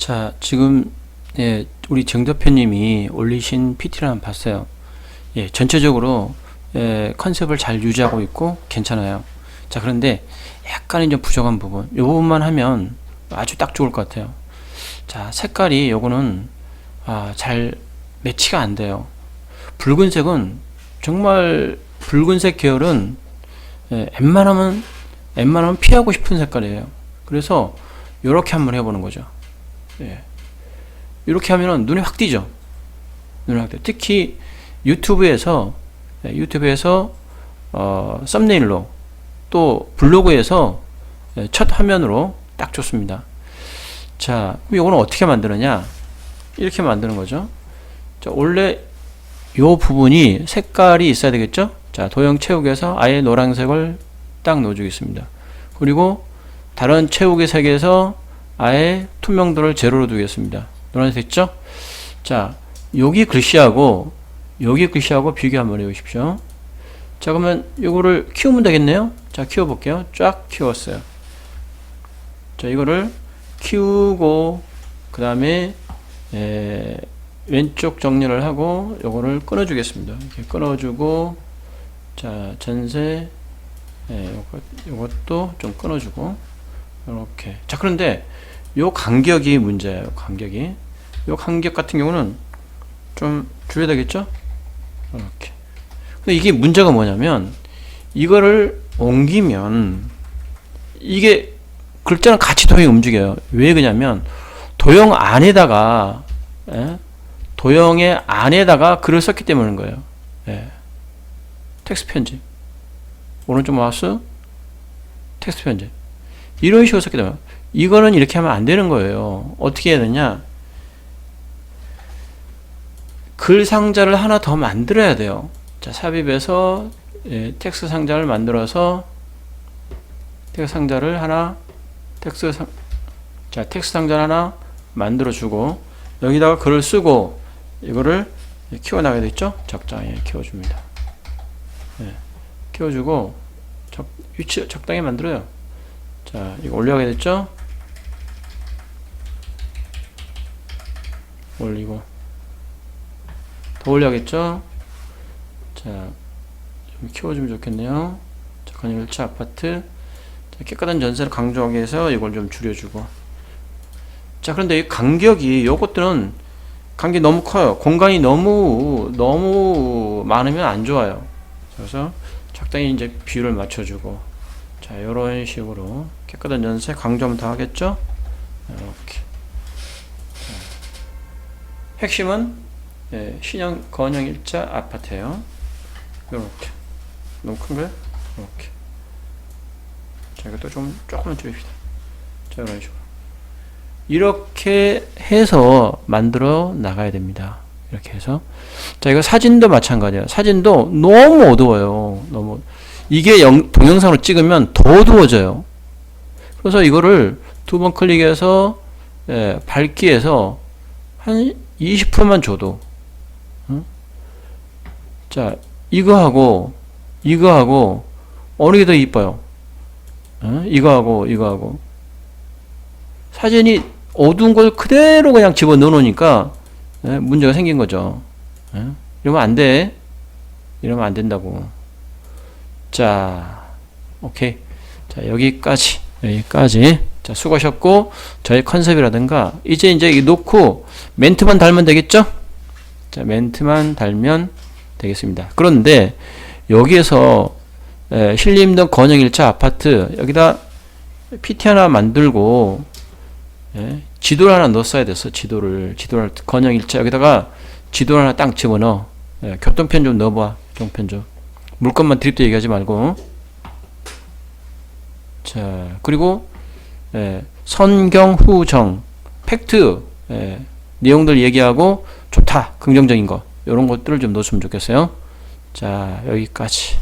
자, 지금 예, 우리 정 대표님이 올리신 PT를 한번 봤어요. 예, 전체적으로 예, 컨셉을 잘 유지하고 있고 괜찮아요. 자, 그런데 약간의 좀 부족한 부분. 요 부분만 하면 아주 딱 좋을 것 같아요. 자, 색깔이 요거는 아, 잘 매치가 안 돼요. 붉은색은 정말 붉은색 계열은 예, 웬만하면 웬만하면 피하고 싶은 색깔이에요. 그래서 요렇게 한번 해보는 거죠. 예. 이렇게 하면은 눈에 확 띄죠. 눈에 확 띄. 특히 유튜브에서 예, 유튜브에서 어, 썸네일로 또 블로그에서 예, 첫 화면으로 딱 좋습니다. 자, 이거는 어떻게 만드느냐? 이렇게 만드는 거죠. 자, 원래 요 부분이 색깔이 있어야 되겠죠? 자, 도형 채우기에서 아예 노란색을 딱 넣어주겠습니다. 그리고 다른 채우기 색에서 아예 투명도를 제로로 두겠습니다. 노란색 있죠? 자, 여기 글씨하고 여기 글씨하고 비교 한번 해보십시오. 자, 그러면 이거를 키우면 되겠네요. 자, 키워볼게요. 쫙 키웠어요. 자, 이거를 키우고 그 다음에 왼쪽 정리를 하고 요거를 끊어주겠습니다. 이렇게 끊어주고 자, 전세 예, 요것, 요것도 좀 끊어주고 이렇게. 자 그런데 요 간격이 문제예요 간격이. 요 간격 같은 경우는 좀 줄여야 되겠죠? 이렇게. 근데 이게 문제가 뭐냐면 이거를 옮기면 이게 글자는 같이 도형이 움직여요. 왜 그러냐면 도형 안에다가 예? 도형의 안에다가 글을 썼기 때문인 거예요. 예. 텍스트 편집. 오른쪽 마우스 텍스트 편집 이런 식으로 썼기 때문에 이거는 이렇게 하면 안 되는 거예요. 어떻게 해야 되냐? 글 상자를 하나 더 만들어야 돼요. 자, 삽입해서 예, 텍스트 상자를 만들어서 텍스트 상자를 하나 텍스트 상, 자, 텍스트 상자를 하나 만들어 주고 여기다가 글을 쓰고 이거를 키워 나가야 되겠죠? 적당히 키워 줍니다. 예, 키워 주고 적, 위치 적당히 만들어요. 자, 이거 올려야겠죠? 올리고 더 올려야겠죠? 자, 좀 키워주면 좋겠네요. 자, 건영 1차 아파트 자, 깨끗한 전세를 강조하기 위해서 이걸 좀 줄여주고 자, 그런데 이 간격이 요것들은 간격이 너무 커요. 공간이 너무 너무 많으면 안 좋아요. 그래서 적당히 이제 비율을 맞춰주고 자, 이런 식으로 깨끗한 연세 강조하면 다 하겠죠? 이렇게. 핵심은 예, 신형 건형 일자 아파트예요. 이렇게. 너무 큰가요? 이렇게. 자, 이것도 좀 조금만 줄입시다. 자, 이런 식으로. 이렇게 해서 만들어 나가야 됩니다. 이렇게 해서. 자, 이거 사진도 마찬가지예요. 사진도 너무 어두워요. 너무. 이게 영, 동영상으로 찍으면 더 어두워져요. 그래서 이거를 두 번 클릭해서 예, 밝기에서 한 20%만 줘도 응? 자 이거하고 이거하고 어느 게 더 이뻐요? 응? 이거하고 이거하고 사진이 어두운 걸 그대로 그냥 집어 넣어 놓으니까 예, 문제가 생긴 거죠. 예? 이러면 안 돼. 이러면 안 된다고. 자, 오케이. 자, 여기까지. 여기까지. 자, 수고하셨고, 저희 컨셉이라든가, 이제 이제 이 놓고 멘트만 달면 되겠죠? 자, 멘트만 달면 되겠습니다. 그런데, 여기에서, 에, 신림동 건영 1차 아파트, 여기다 PT 하나 만들고, 예, 지도를 하나 넣었어야 됐어, 지도를. 지도를, 건영 1차, 여기다가 지도를 하나 딱 집어넣어. 예, 교통편 좀 넣어봐, 교통편 좀. 물건만 드립도 얘기하지 말고. 자, 그리고, 예, 선경, 후정, 팩트, 예, 내용들 얘기하고, 좋다, 긍정적인 거, 이런 것들을 좀 넣었으면 좋겠어요. 자, 여기까지.